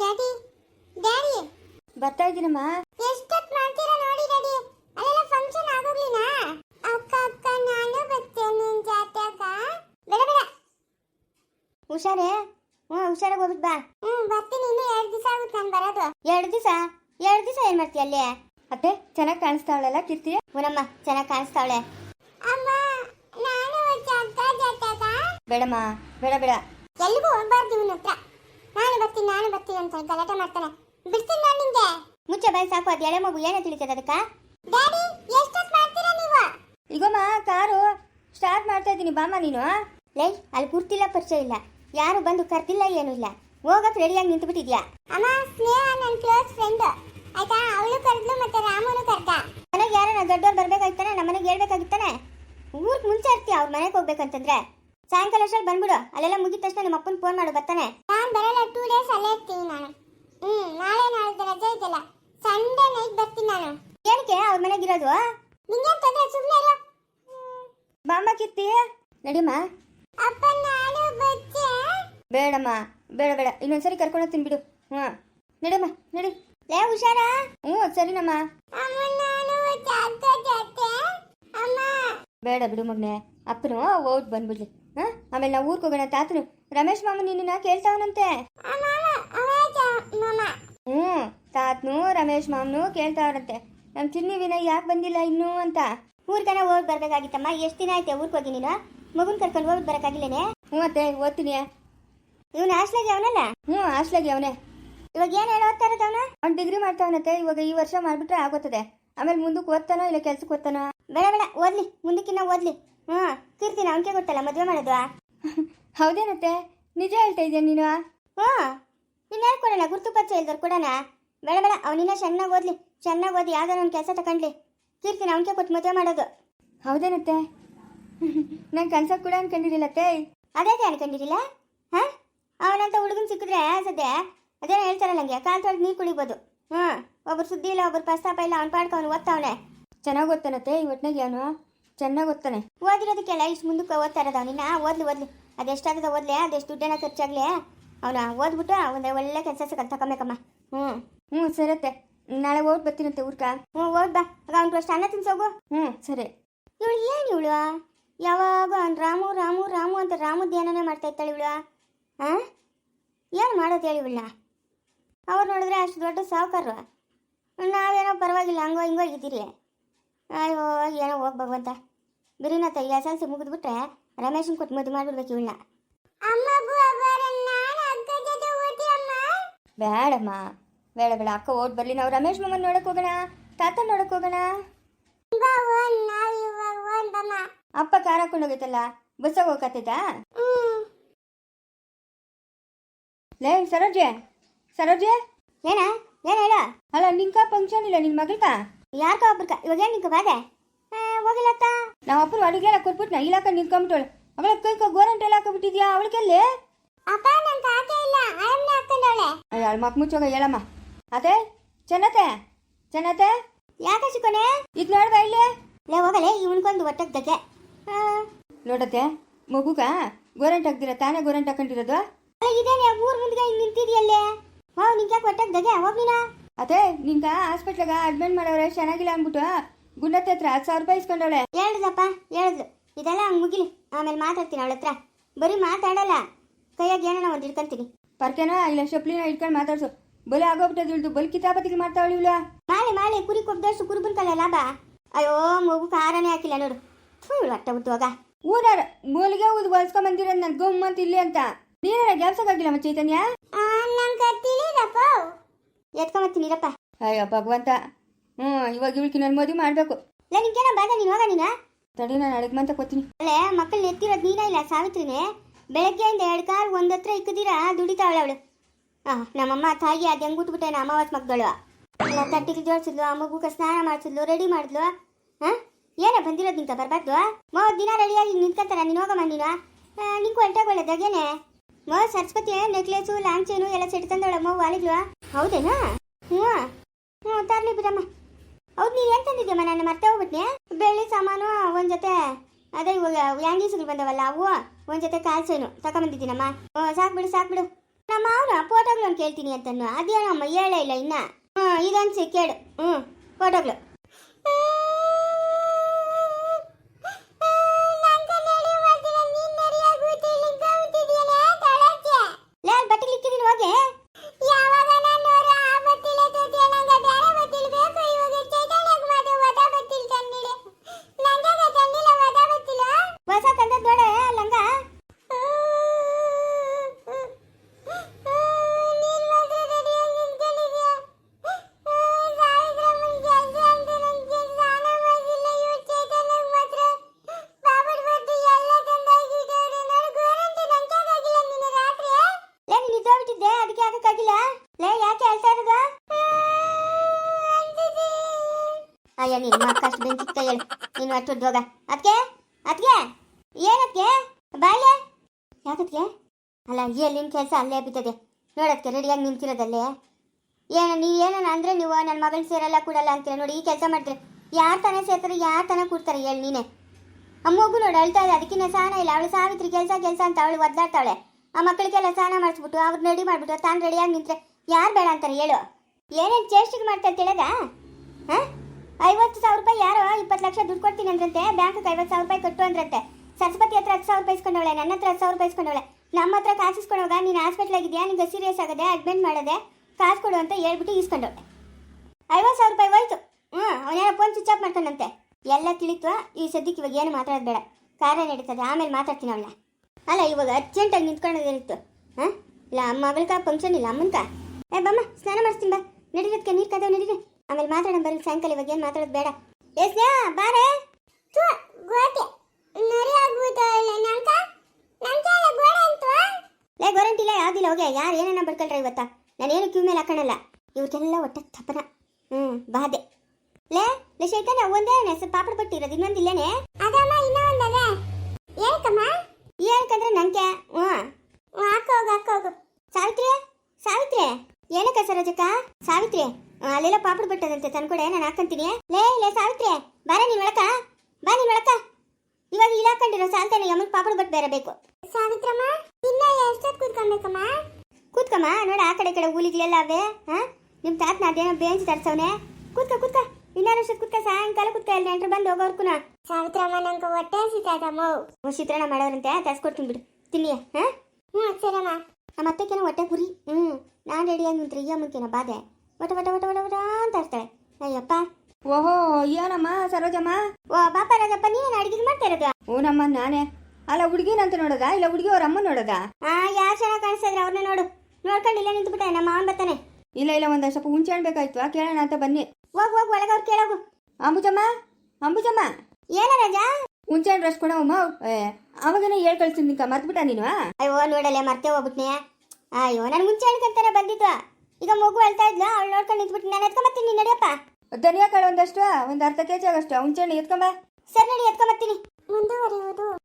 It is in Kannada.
ಡ್ಯಾಡಿ? ಡ್ಯಾಡಿ? ಬರ್ತಾ ಇದ್ದೀನಮ್ಮ. ಎಷ್ಟೊತ್ತು ಮಾಡ್ತೀರಾ ನೋಡಿ ಡ್ಯಾಡಿ. ಅಲ್ಲೆಲ್ಲ ಫಂಕ್ಷನ್ ಆಗೋಗ್ಲಿನಾ? ಅಕ್ಕ ಅಕ್ಕ ನಾನು ಬರ್ತೇನೆ ನಿನ್ ಜಾತ್ಯಾಗ ಬೇಡ ಬೇಡ. ಹುಷಾರೇ? ಹ್ಮ್ ಹುಷಾರಾಗಿ ಹೋಗ್ಬಿಟ್ಟು ಬಾ. ಹ್ಮ್ ಬರ್ತೀನಿ. ಇನ್ನು ಎರಡು ದಿವಸ ಆಗುತ್ತೆ ನಾನು ಬರೋದು. ಎರಡು ದಿವಸ? ಎರಡು ದಿವಸ ಏನು ಮಾಡ್ತೀಯ ಅಲ್ಲಿ? ಅತ್ತೆ ಚೆನ್ನಾಗಿ ಕಾಣಿಸ್ತಾವಳಲ್ಲ ಕೀರ್ತಿ? ಹ್ಞೂನಮ್ಮ ಚೆನ್ನಾಗಿ ಕಾಣಿಸ್ತಾವಳೆ. ಅಮ್ಮ ನಾನು ಜಾತ್ಯಾಗ ಬೇಡಮ್ಮ ಬೇಡ ಬೇಡ. ಎಲ್ಲಿಗೂ ಹೋಗ್ಬಾರ್ದು ಇವನ ಹತ್ರ. ನಾನು ಬರ್ತೀನಿ ನಾನು ಬರ್ತೀನಿ ಅಂತ ಗಲಾಟೆ ಮಾಡ್ತಾನೆ. ಬಿಡ್ತೀನಿ ನಾನು ನಿಂಗೆ. ಮುಚ್ಚ ಬಾಯಿ ಸಾಕು ಅದು ಎಳೆ ಮಗು ಏನೇ ತಿಳಿತದ ಅದಕ್ಕ? ಡ್ಯಾಡಿ ಎಷ್ಟು ಮಾಡ್ತೀರಾ ನೀವು? ಈಗಮ್ಮ ಕಾರು ಸ್ಟಾರ್ಟ್ ಮಾಡ್ತಾ ಇದ್ದೀನಿ ಬಾಮ್ಮ ನೀನು. ಲೈ ಅಲ್ಲಿ ಗುರ್ತಿಲ್ಲ ಪರಿಚಯ ಇಲ್ಲ. ಯಾರು ಬಂದು ಕರ್ತಿಲ್ಲ ಏನೂ ಇಲ್ಲ. ಹೋಗಕ್ಕೆ ರೆಡಿಯಾಗಿ ನಿಂತು ಬಿಟ್ಟಿದ್ಯಾ ಅಮ್ಮ ಸ್ನೇಹ ನನ್ನ ಕ್ಲೋಸ್ ಫ್ರೆಂಡ್ ಆಯ್ತಾ? ಅವಳು ಕರೆದ್ಲು ಮತ್ತೆ ರಾಮನು ಕರ್ದ. ಮನೆಗೆ ಯಾರನ್ನ ದೊಡ್ಡವ್ರು ಬರ್ಬೇಕಾಗಿತ್ತಾನೆ ನಮ್ಮ ಮನೆಗೆ ಹೇಳ್ಬೇಕಾಗಿತ್ತಾನೆ? ಊರ್ಗ್ ಮುಂಚೆ ಇರ್ತೀಯ ಅವ್ರ ಮನೆಗೆ ಹೋಗ್ಬೇಕಂತಂದ್ರೆ? ಸಾಯಂಕಾಲ ಅಷ್ಟರಲ್ಲಿ ಬಂದ್ಬಿಡು ಅಲ್ಲೆಲ್ಲ ಮುಗಿದ ತಕ್ಷಣ ನಮ್ಮ ಅಪ್ಪನ ಫೋನ್ ಮಾಡು ಬರ್ತಾನೆ. ನಾನು ಬರಲ್ಲ ಟೂ ಡೇಸ್ ಅಲ್ಲೇ ಇರ್ತೀನಿ ನಾನು. ಹ್ಮ್ ನಾಳೆ ನಾಳೆ ರಜೆ ಇದೆಯಲ್ಲ ಸಂಡೇ ನೈಟ್ ಬರ್ತೀನಿ ನಾನು. ಏನಕ್ಕೆ? ಅವ್ರ ಮನೆಗಿರೋದು ನಿಂಗೆ ತೊಂದ್ರೆ? ಸುಮ್ಮನೆ ಇರೋ. ಬಾಂಬ ಕಿತ್ತಿ ನಡಿಮ್ಮ ಅಪ್ಪ ನಾನು ಬಚ್ಚೆ. ಬೇಡಮ್ಮ ಬೇಡ ಬೇಡ. ಇನ್ನೊಂದ್ಸರಿ ಕರ್ಕೊಂಡು ಹೋಗ್ತೀನಿ ಬಿಡು. ಹ್ಞೂ ನಡಿಯಮ್ಮ ನಡಿ. ಲೇ ಹುಷಾರಾ? ಹ್ಞೂ ಸರಿನಮ್ಮ. ಅಮ್ಮ ನಾನು ಜಾಗ ಜಾತೆ ಅಮ್ಮ. ಬೇಡ ಬಿಡು ಮಗ್ನೆ. ಅಪ್ಪನು ಓಟ್ ಬಂದ್ಬಿಡ್ಲಿ. ಹಾಂ? ಆಮೇಲೆ ನಾವು ಊರ್ಗೆ ಹೋಗೋಣ ತಾತನು ರಮೇಶ್ ಮಾಮ ನಿನ್ನ ಕೇಳ್ತಾವನಂತೆ. ಹ್ಞೂ ತಾತನು ರಮೇಶ್ ಮಾಮನು ಕೇಳ್ತಾವ್ರಂತೆ. ನಮ್ಮ ಚಿನ್ನಿ ವಿನಯ್ ಯಾಕೆ ಬಂದಿಲ್ಲ ಇನ್ನು ಅಂತ. ಊರ್ಗನ ಹೋಗಿ ಬರ್ಬೇಕಾಗಿತ್ತಮ್ಮ. ಎಷ್ಟು ದಿನ ಆಯ್ತೆ ಊರಿಗೆ ಹೋಗಿ ನೀನು? ಮಗುನ್ ಕರ್ಕೊಂಡು ಹೋಗಿ ಬರೋಕ್ಕಾಗಿಲ್ಲೇನೆ? ಹ್ಞೂ ಅತ್ತೆ ಓದ್ತೀನಿ. ಇವನು ಹಾಸ್ಲಾಗೆ ಅವನಲ್ಲ? ಹ್ಞೂ ಹಾಸ್ಲಾಗೆ ಅವನೇ. ಇವಾಗ ಏನು ಹೇಳಿ ಓದ್ತಾ ಇರೋದು ಅವನ? ಅವ್ನು ಡಿಗ್ರಿ ಮಾಡ್ತಾವನತ್ತೆ. ಇವಾಗ ಈ ವರ್ಷ ಮಾಡಿಬಿಟ್ರೆ ಆಗೋತದೆ. ಆಮೇಲೆ ಮುಂದಕ್ಕೆ ಓದ್ತಾನೋ ಇಲ್ಲ ಕೆಲ್ಸಕ್ಕೆ ಓದ್ತಾನೋ? ಬೇಡ ಬೇಡ, ಓದ್ಲಿ. ಮುಂದಕ್ಕಿನ್ನ ಓದ್ಲಿ. ಹಾ ಕೀರ್ತಿನ ಅವನಿಗೆ ಗೊತ್ತಲ್ಲ ಮದುವೆ ಮಾಡೋದು. ಹೌದೇನತ್ತೆ? ನಿಜ ಹೇಳ್ತಾ ಇದೆಯಾ ನೀನು? ಹಾ ನೀನು ಹೇಳ್ಕೊಡೋಣ ಗುರ್ತು ಪರಿಚಯ ಇಲ್ದವ್ರು ಕೊಡೋಣ? ಬೇಡ ಬೇಡ, ಅವನಿನ್ನ ಚೆನ್ನಾಗಿ ಓದ್ಲಿ. ಚೆನ್ನಾಗಿ ಓದಿ, ಯಾವ್ದಾರ ಒಂದು ಕೆಲಸ ತಗೊಂಡ್ಲಿ ಕೀರ್ತಿನ ಅವನಿಗೆ ಕೊಟ್ಟು ಮದುವೆ ಮಾಡೋದು. ಹೌದೇನತ್ತೆ? ನಂಗೆ ಕನ್ಸ ಕೂಡ ಅನ್ಕೊಂಡಿರಿಲ್ಲತ್ತೆ ಅದೇ ಅನ್ಕೊಂಡಿರಿಲ್ಲ ಹಾಂ? ಅವನಂತ ಹುಡುಗನ್ ಸಿಕ್ಕಿದ್ರೆ ಸದ್ಯ ಅದೇನೋ ಹೇಳ್ತಾರಲ್ಲ ಹಂಗೆ, ಕಾಲ್ ತೊಳೆದು ನೀರು ಕುಡಿಬೋದು. ಹ್ಞೂ ಒಬ್ರು ಸುದ್ದಿ ಇಲ್ಲ ಒಬ್ರು ಪ್ರಸ್ತಾಪ ಇಲ್ಲ ಅವ್ನು ಪಾಡ್ಕ ಅವ್ನು ಓದ್ತಾವನೆ. ಚೆನ್ನಾಗಿ ಓದ್ತಾನತ್ತೆ ಈ ಒಟ್ಟಿನಾಗೆ ಅವನು ಚೆನ್ನಾಗಿ ಓದ್ತಾನೆ. ಓದಿರೋದಕ್ಕೆಲ್ಲ ಇಷ್ಟು ಮುಂದಕ್ಕೆ ಓದ್ತಾ ಇರೋದು ಅವನಿನ್ನ? ಓದ್ಲಿ ಓದ್ಲಿ. ಅದೆಷ್ಟಾಗದ ಓದ್ಲಿ ಅದೆಷ್ಟು ದುಡ್ಡೇನ ಖರ್ಚಾಗ್ಲಿ? ಅವನ ಓದ್ಬಿಟ್ಟು ಒಂದು ಒಳ್ಳೆ ಕೆಲಸ ಸಿಗತ್ತೆ ತಗೊಬೇಕಮ್ಮ ಹ್ಞೂ ಹ್ಞೂ ಸರತ್ತೆ. ನಾಳೆ ಓದ್ ಬರ್ತೀನಂತೆ ಊರ್ಕ. ಹ್ಞೂ ಓದ್ ಬಾ. ಆಗ ಅವ್ನು ಅಷ್ಟು ಅನ್ನ ತಿನ್ಸೋಗು ಹ್ಞೂ ಸರಿ. ಇವಳು ಏನು ಇವಳು? ಯಾವಾಗ ಅವ್ನು ರಾಮು ರಾಮು ರಾಮು ಅಂತ ರಾಮು ಧ್ಯಾನನೇ ಮಾಡ್ತಾ ಇತ್ತಾಳೆ ಇವಳು. ಹಾಂ ಏನು ಮಾಡೋದು ಹೇಳಿ ಇವಳನ್ನ? ಅವ್ರು ನೋಡಿದ್ರೆ ಅಷ್ಟು ದೊಡ್ಡ ಸಾವುಕಾರರು. ನಾವೇನೋ ಪರವಾಗಿಲ್ಲ ಹಂಗೋ ಹಿಂಗೋ ಇದ್ದೀರಿ ಅಯ್ಯೋ ಏನೋ ಹೋಗಿ ಭಗವಂತ. ಬಿರಿನಾಥ ಎಸ್ ಎಲ್ ಸಿ ಮುಗಿದ್ಬಿಟ್ರೆ ರಮೇಶನ್ ಕೊಟ್ಟು ಮದುವೆ ಮಾಡ್ಬಿಡ್ಬೇಕು ಇವಳನ್ನ. ಬೇಡಮ್ಮ. ಬೇಡ ಬೇಡ ಅಕ್ಕ ಓಟ್ ಬರ್ಲಿ. ನಾವು ರಮೇಶ್ ಮಮ್ಮನ್ ನೋಡಕ್ ಹೋಗೋಣ ತಾತ ನೋಡಕ್ ಹೋಗೋಣ. ಅಪ್ಪ ಕಾರ್ ಹಾಕೊಂಡು ಹೋಗೈತಲ್ಲ ಬಸ್ಸಾಗ ಹೋಗತ್ತೈತಾ ಲೇ ಸರೋಜೆ. ಸರೋಜೆ? ಏನ? ಏನ ಹೇಳ? ಅಲ್ಲ ನಿಂಕ ಫಂಕ್ಷನ್ ಇಲ್ಲ ನಿನ್ ಮಗಳ್ಕ? ಯಾರ್ಕ ಒಬ್ರಕ? ಇವಾಗ ಏನ್ ನಿಂಕ ಬಾದೆ ಹೋಗಿಲ್ಲತ್ತ. ನಾವು ಅಪ್ಪನ ಅಡುಗೆ ಕೊಟ್ಬಿಟ್ಟು ನಾ ಇಲಾಕ ನಿಂತ್ಕೊಂಬಿಟ್ಟವಳು. ಅವಳ ಕೈಕ ಗೋರಂಟ ಎಲ್ಲ ಹಾಕೊಂಡ್ಬಿಟ್ಟಿದ್ಯಾ ಅವಳಿಗೆಲ್ಲಿ ಅಪ್ಪ ನನ್ ತಾತ ಇಲ್ಲ ಆಯಮ್ಮನೆ ಹಾಕೊಂಡವಳೆ ಅಯ್ಯ ಮಕ್ ಮುಚ್ಚೋಗ ಹೇಳಮ್ಮ. ಅದೇ ಚೆನ್ನತೆ ಚೆನ್ನತೆ ಯಾಕೆ ಚಿಕ್ಕನೆ? ಇದು ನೋಡ್ದ ಇಲ್ಲಿ? ಲೇ ಹೋಗಲೇ ಇವನ್ಕೊಂದು ಒಟ್ಟಕ್ಕೆ ದಕ್ಕೆ ನೋಡತ್ತೆ ಮಗುಗ ಗೋರಂಟ್ ಹಾಕ್ದಿರ ತಾನೇ ಗೋರಂಟ್ ಹಾಕೊಂಡಿರೋದು? ಇದೇನೆ ಊರ್ ಮುಂದೆ ಹಿಂಗ್ ನಿಂತಿದ್ಯಲ್ಲೇ? ಹಾ ನಿಂಗೆ ಯಾಕೆ ಹೊಟ್ಟೆಗೆ ದಗೆ ಹೋಗ್ಲಿನ ಅದೇ ನಿಂಗ ಹಾಸ್ಪಿಟ್ಲಾಗ ಅಡ್ಮಿಟ್ ಮಾಡವ್ರೆ ಚೆನ್ನಾಗಿಲ್ಲ ಅಂದ್ಬಿಟ್ಟು ಗುಂಡತ್ತೆ ಹತ್ರ ಹತ್ತು ಸಾವಿರ ರೂಪಾಯಿ ಇಸ್ಕೊಂಡವಳೆ. ಹೇಳ್ದಪ್ಪ ಹೇಳಿದ್ಲು ಇದೆಲ್ಲ ಹಂಗೆ ಮುಗಿಲಿ. ಆಮೇಲೆ ಮಾತಾಡ್ತೀನಿ ಅವಳ ಹತ್ರ ಬರೀ ಮಾತಾಡಲ್ಲ. ಕೈಯಾಗ ಏನೋ ಒಂದು ಇಟ್ಕೊಂತೀನಿ ಪರ್ಕೇನೋ ಇಲ್ಲ ಶಪ್ಲಿನ ಇಟ್ಕೊಂಡು ಮಾತಾಡ್ಸು. ಬಲಿ ಆಗೋಗ್ಬಿಟ್ಟದ ಇಳ್ದು ಬಲಿ ಕಿತಾಪತಿಗೆ ಮಾಡ್ತಾವಳು ಇವಳು. ಮಾಳೆ ಮಾಲಿ ಕುರಿ ಕೊಬ್ದಷ್ಟು ಕುರುಬನ್ ಕಲ್ಲ ಲಾಭ? ಅಯ್ಯೋ ಮಗು ಕಾರನೇ ಹಾಕಿಲ್ಲ ನೋಡು. ಇವಳು ಹೊಟ್ಟೆ ಹುಟ್ಟುವಾಗ ಊರಾರ ಮೂಲಿಗೆ ಊದು ಬಳಸ್ಕೊಂಡ್ ಬಂದಿರೋದು ನನ್ ಗಮ್ಮಂತ ಇಲ್ಲಿ ಅಂತ. ನೀನಾರ ಗ್ಯಾಪ್ಸಕ್ಕಾಗಿಲ್ಲ ಮಚ್ಚ ಚೈತನ್ಯ? ಆ ಎತ್ಕೊಂಬತ್ತೀನಿರಪ್ಪ ಅಯ್ಯೋ ಭಗವಂತ. ಹ್ಞೂ ಇವಾಗ ಇವಳಿಗೆ ನನ್ನ ಮದುವೆ ಮಾಡಬೇಕು. ಇಲ್ಲ ನಿಂಗೇನೋ ಬೇಡ ನೀನು ಹೋಗ ನೀನ? ತಡಿ ನಾನು ಅಡುಗೆ ಮಂತ ಕೊತ್ತೀನಿ ಅಲ್ಲೇ ಮಕ್ಕಳು ಎತ್ತಿರೋದು ನೀನ ಇಲ್ಲ ಸಾವಿತ್ರಿನೇ? ಬೆಳಗ್ಗೆಯಿಂದ ಎರಡು ಕಾರ್ ಒಂದು ಹತ್ರ ಇಕ್ಕದಿರಾ ದುಡಿತಾವಳೆ ಅವಳು. ಹಾಂ ನಮ್ಮಮ್ಮ ತಾಯಿ ಅದು ಹೆಂಗ್ ಬಿಟ್ಬಿಟ್ಟೆ ಅಮಾವಾಸ್ ಮಕ್ಕಳು. ಎಲ್ಲ ತಟ್ಟಿಗೆ ಜೋಡಿಸಿದ್ಲು ಆ ಮಗುಗೆ ಸ್ನಾನ ಮಾಡಿಸಿದ್ಲು ರೆಡಿ ಮಾಡಿದ್ಲು. ಹಾಂ ಏನೋ ಬಂದಿರೋದು ನಿಂತ ಬರಬಾರ್ದು? ಮೂವತ್ತು ದಿನ ರೆಡಿಯಾಗಿ ನಿಂತ್ಕೊಂತಾರ ನೀನು ಹೋಗಮ್ಮ ನೀನು. ನಿಂಗೆ ಹೊರಟಾಗೊಳ್ಳೆ ಒಳ್ಳೆದಾಗೇನೆ ಮೋ ಸರಸ್ವತಿ ನೆಕ್ಲೇಸು ಲಾಂಗ್ ಚೈನು ಎಲ್ಲ ಸೆಟ್ ತಂದವಳ ಮೋ ವಾಲಿಗ್ಲು ಹೌದೇನಾ? ಹ್ಞೂ. ಹ್ಞೂ, ತರ್ಲಿ ಬಿಡಮ್ಮ. ಹೌದು, ನೀನು ಏನು ತಂದಿದ್ದೀಯಮ್ಮ ನಾನು ಮರ್ತೆ ಹೋಗ್ಬಿಟ್ನೆ. ಬೆಳ್ಳಿ ಸಾಮಾನು, ಒಂದು ಜೊತೆ, ಅದೇ ಇವಾಗ ಯಾಂಗೀಸ್ಗಳು ಬಂದವಲ್ಲ ಅವು, ಒಂದು ಜೊತೆ ಕಾಲ್ಸೇನು ತಗೊಂಬಂದಿದ್ದೀನಮ್ಮ ಹ್ಞೂ ಸಾಕು ಬಿಡು ಸಾಕು ಬಿಡು. ನಮ್ಮ ಅವನು ಫೋಟೋಗಳು ಕೇಳ್ತೀನಿ ಅಂತನು ಅದೇನಮ್ಮ ಹೇಳೇ ಇಲ್ಲ ಇನ್ನ. ಹ್ಞೂ ಇದೊಂದು ಕೇಳು. ಹ್ಞೂ, ಫೋಟೋಗಳು. ಅಯ್ಯ ನಿನ್ನ ಮಕ್ಕಷ್ಟು ಬೆಂಕಿ ಕೈ ಹೇಳು. ನೀನು ಅಷ್ಟು ಹೋಗ ಅದಕ್ಕೆ ಅದಕ್ಕೆ ಏನಕ್ಕೆ ಬಾಯ್ಲೆ ಯಾಕತ್ಗೆ ಅಲ್ಲ ಎಲ್ಲಿನ ಕೆಲಸ ಅಲ್ಲೇ ಬಿದ್ದದೆ. ನೋಡೋದಕ್ಕೆ ರೆಡಿಯಾಗಿ ನಿಂತಿರೋದಲ್ಲೇ. ಏನ ನೀವು ಏನನ್ನ ಅಂದರೆ ನೀವು ನನ್ನ ಮಗಳ ಸೇರಲ್ಲ, ಕೂಡಲ್ಲ ಅಂತೀರ. ನೋಡಿ, ಈ ಕೆಲಸ ಮಾಡ್ತೀರಿ. ಯಾರು ತಾನೇ ಸೇರ್ತಾರೆ, ಯಾರು ತಾನೇ ಕೂಡ್ತಾರೆ ಹೇಳಿ ನೀನೆ. ಆ ಮಗು ನೋಡಿ ಅಳ್ತಾ ಇದೆ. ಅದಕ್ಕಿನ್ನ ಸ್ನಾನ ಇಲ್ಲ. ಅವಳು ಸಾವಿತ್ರಿ ಕೆಲಸ ಕೆಲಸ ಅಂತ ಅವಳು ಒದ್ದಾಡ್ತಾವಳೆ ಆ ಮಕ್ಕಳಿಗೆಲ್ಲ ಸ್ನಾನ ಮಾಡಿಸ್ಬಿಟ್ಟು ಅವ್ರು ರೆಡಿ ಮಾಡಿಬಿಟ್ಟು, ತಾನು ರೆಡಿಯಾಗಿ ನಿಂತ್ರೆ. ಯಾರು ಬೇಡ ಅಂತಾರೆ ಹೇಳು. ಏನೇನು ಚೇಷ್ಟಿಗೆ ಮಾಡ್ತಾರೆ, ತಿಳಿದ? ಯಾರೋ ಇಪ್ಪತ್ತು ಲಕ್ಷ ದುಡ್ಡು ಕೊಡ್ತೀನಿ ಅಂದ್ರಂತೆ ಬ್ಯಾಂಕ್ಗೆ ಐವತ್ತು ಸಾವಿರ ರೂಪಾಯಿ ಕಟ್ಟು ಅಂದ್ರಂತೆ. ಸರಸ್ವತಿ ಹತ್ರ ಹತ್ತು ಸಾವಿರ ರೂಪಾಯಿ ಇಸ್ಕೊಂಡವಳೆ, ನನ್ನ ಹತ್ರ ಹತ್ತು ಸಾವಿರ ರೂಪಾಯಿ ಇಸ್ಕೊಂಡವಳೆ. ನಮ್ಮ ಹತ್ರ ಕಾಸು ಇಸ್ಕೊಂಡೋಗ ನೀನು ಹಾಸ್ಪಿಟ್ಲ್ ಆಗಿದೆಯಾ? ನಿಂಗೆ ಸೀರಿಯಸ್ ಆಗದೆ ಅಡ್ಮಿಟ್ ಮಾಡದೆ ಕಾಸು ಕೊಡು ಅಂತ ಹೇಳ್ಬಿಟ್ಟು ಇಸ್ಕೊಂಡವಳೆ ಐವತ್ತು ಸಾವಿರ ರೂಪಾಯಿ ಹೋಯ್ತು. ಹ್ಞೂ ಅವನೇನೋ ಫೋನ್ ಸ್ವಿಚ್ ಆಫ್ ಮಾಡ್ಕೊಂಡಂತೆ. ಎಲ್ಲ ತಿಳಿತು ಈ ಸದ್ಯಕ್ಕೆ ಇವಾಗ ಏನು ಮಾತಾಡೋದು ಬೇಡ. ಕಾರ್ಯ ನಡೀತದೆ, ಆಮೇಲೆ ಮಾತಾಡ್ತೀನಿ ಅವಳೆ ಅಲ್ಲ, ಇವಾಗ ಅರ್ಜೆಂಟಾಗಿ ನಿಂತ್ಕೊಳ್ಳೋದಿತ್ತು ಹಾಂ? ಇಲ್ಲ ಮಗಳ್ಕ ಫಂಕ್ಷನ್ ಇಲ್ಲ, ಅಮ್ಮನ್ಕ? ಏ, ಬಮ್ಮ, ಸ್ನಾನ ಮಾಡಿಸ್ತೀನಿ ಬಾ. ನಡೀರದಕ್ಕೆ ನೀರು ಕದವ್, ನಡೀರಿ. ಆಮೇಲೆ ಮಾತಾಡೋಣ ಬರೀ ಸಾಯಂಕಾಲ ಇವಾಗ ಏನು ಮಾತಾಡೋದು ಬೇಡ. ಎಸ್ಯಾ ಬಾರೆ. ಲೇ ಗೋರಂಟಿಲ್ಲ ಯಾವ್ದಿಲ್ಲ, ಹೋಗೆ. ಯಾರು ಏನೇನ ಬರ್ಕಲ್ರ ಇವತ್ತ? ನಾನೇನು ಕ್ಯೂ ಮೇಲೆ ಹಾಕೋಣಲ್ಲ. ಇವ್ರಿಗೆಲ್ಲ ಒಟ್ಟ ತಪ್ಪನ ಹ್ಞೂ ಬಾದೆ ಲೇ ಲೇ, ಶೈತಾನ, ಒಂದೇ ಪಾಪಡ ಬಟ್ಟಿರೋದು ಇನ್ನೊಂದಿಲ್ಲೇನೆ ಅದಮ್ಮ ಇನ್ನೊಂದದೆ ಏನಕ್ಕಮ್ಮ ಏನಕ್ಕಂದ್ರೆ ನಂಗೆ ಹ್ಞೂ ಹಾಕೋಗು ಹಾಕೋಗು ಸಾವಿತ್ರಿ ಸಾವಿತ್ರಿ ಏನಕ್ಕ ಸರೋಜಕ್ಕ ಸಾವಿತ್ರಿ ಆ, ಅಲ್ಲೆಲ್ಲ ಪಾಪಡ್ ಬಿಟ್ಟದಂತೆ ತಂದ್ಕೊಡೆ ನಾನು ಹಾಕಂತೀನಿ ಲೇ ಲೇ ಸಾವಿತ್ರಿ ಬಾರ ನೀನ್ ಒಳಕ ಬಾ ನೀನ್ ಒಳಕ. ಇವಾಗ ಇಲ್ಲ ಹಾಕೊಂಡಿರೋ ಸಾಲ್ತಾನೆ ಯಮನ್ ಪಾಪಡ್ ಬಟ್ ಬೇರೆ ಬೇಕು. ಸಾವಿತ್ರಮ್ಮ ಇನ್ನ ಕೂತ್ಕೊಬೇಕಮ್ಮ? ಕೂತ್ಕಮ್ಮ ನೋಡ ಆ ಕಡೆ ಕಡೆ ಊಲಿಗ್ಲೆಲ್ಲ ಅವೆ ಹಾ? ನಿಮ್ ತಾತ ಅದೇನೋ ಬೇಂಚ್ ತರ್ಸವ್ನೆ. ಕೂತ್ಕ ಕೂತ್ಕ. ಇನ್ನಾರು ಅಷ್ಟೊತ್ತು ಕೂತ್ಕ ಸಾಯಂಕಾಲ ಕೂತ್ಕ ಎಲ್ಲ ನೆಂಟ್ರು ಬಂದು ಹೋಗೋರ್ಕುನ. ಸಾವಿತ್ರಮ್ಮ ನಂಗೆ ಹೊಟ್ಟೆ ಹಸಿತಾದಮ್ಮ. ಓ ಚಿತ್ರಣ ಮಾಡೋರಂತೆ ತರ್ಸ್ಕೊಡ್ತೀನಿ ಬಿಡು. ತಿನ್ನಿಯ ಹಾ? ಹ್ಞೂ ಸರಮ್ಮ ನಮ್ಮ ಅತ್ತೆಕೇನೋ ಹೊಟ್ಟೆ ಗುರಿ ಹ್ಞೂ ನಾನು ರೆಡಿಯಾಗಿ ನಿಂತ್ರಿ ಈ ಅಮ್ಮಕ್ಕೇನೋ ಬಾಧೆ. ವಟ ವಟ ವಟ ವಟ ವಟ ಅಂತ ಇರ್ತಾಳೆ ಅಯ್ಯಪ್ಪ. ಓಹೋ ಏನಮ್ಮ ಸರೋಜಮ್ಮ. ಓ ಬಾಪ ರಾಜಪ್ಪ ನೀನು ಅಡಿಗೆ ಮಾಡ್ತಾ ಇರೋದು? ನಮ್ಮ ನಾನೇ. ಅಲ್ಲ ಹುಡುಗಿನಂತ ನೋಡೋದಾ? ಇಲ್ಲ ಹುಡುಗಿ ಅವ್ರ ಅಮ್ಮ ನೋಡೋದಾ? ಆ ಯಾರು ಚೆನ್ನಾಗಿ ಕಾಣಿಸಿದ್ರೆ ಅವ್ರನ್ನ ನೋಡು. ನೋಡ್ಕೊಂಡು ಇಲ್ಲೇ ನಿಂತ್ಬಿಟ್ಟೆ ನಮ್ಮ ಮಾವನ್ ಬರ್ತಾನೆ. ಇಲ್ಲ ಇಲ್ಲ ಒಂದ್ ಸ್ವಲ್ಪ ಹುಂಚೆ ಹಣ್ಬೇಕಾಯ್ತು ಕೇಳೋಣ ಅಂತ ಬನ್ನಿ. ಹೋಗ್ ಹೋಗ್ ಒಳಗೆ ಅವ್ರು ಕೇಳೋಗು. ಅಂಬುಜಮ್ಮ ಅಂಬುಜಮ್ಮ. ಏನ ರಾಜ? ಹುಂಚೆ ಹಣ್ಣು ರಸ್ ಕೊಡವಮ್ಮ ಏ ಅವಾಗನೇ ಹೇಳ್ ಕಳ್ಸಿದ್ ನಿಂಕ ಮರ್ತ್ಬಿಟ್ಟ ನೀನು ಅಯ್ಯೋ ನೋಡಲ್ಲ ಮರ್ತೇ ಹೋಗ್ಬಿಟ್ನೆ. ಅಯ್ಯೋ ನಾನು ಮುಂಚೆ ಕೇಳ್ತಾರೆ ಬಂದಿದ್ದು. ಈಗ ಮಗು ಅಳ್ತಾ ಇದ್ಲಾ ಅವಳು ನೋಡ್ಕೊಂಡು ನಿಂತ್ಬಿಟ್ಟು ನಾನು ಎತ್ಕೊಂಬತ್ತೀನಿ ನಡೆಯಪ್ಪ. ಧನಿಯಾ ಕಾಳು ಒಂದಷ್ಟು ಒಂದು ಅರ್ಧ ಕೆಜಿ ಆಗಷ್ಟು. ಹುಂಚೆಣ್ಣು ಎತ್ಕೊಂಬ. ಸರಿ ನಡಿ ಎತ್ಕೊಂಬತ್ತೀನಿ. ಮುಂದುವರಿಯುವುದು.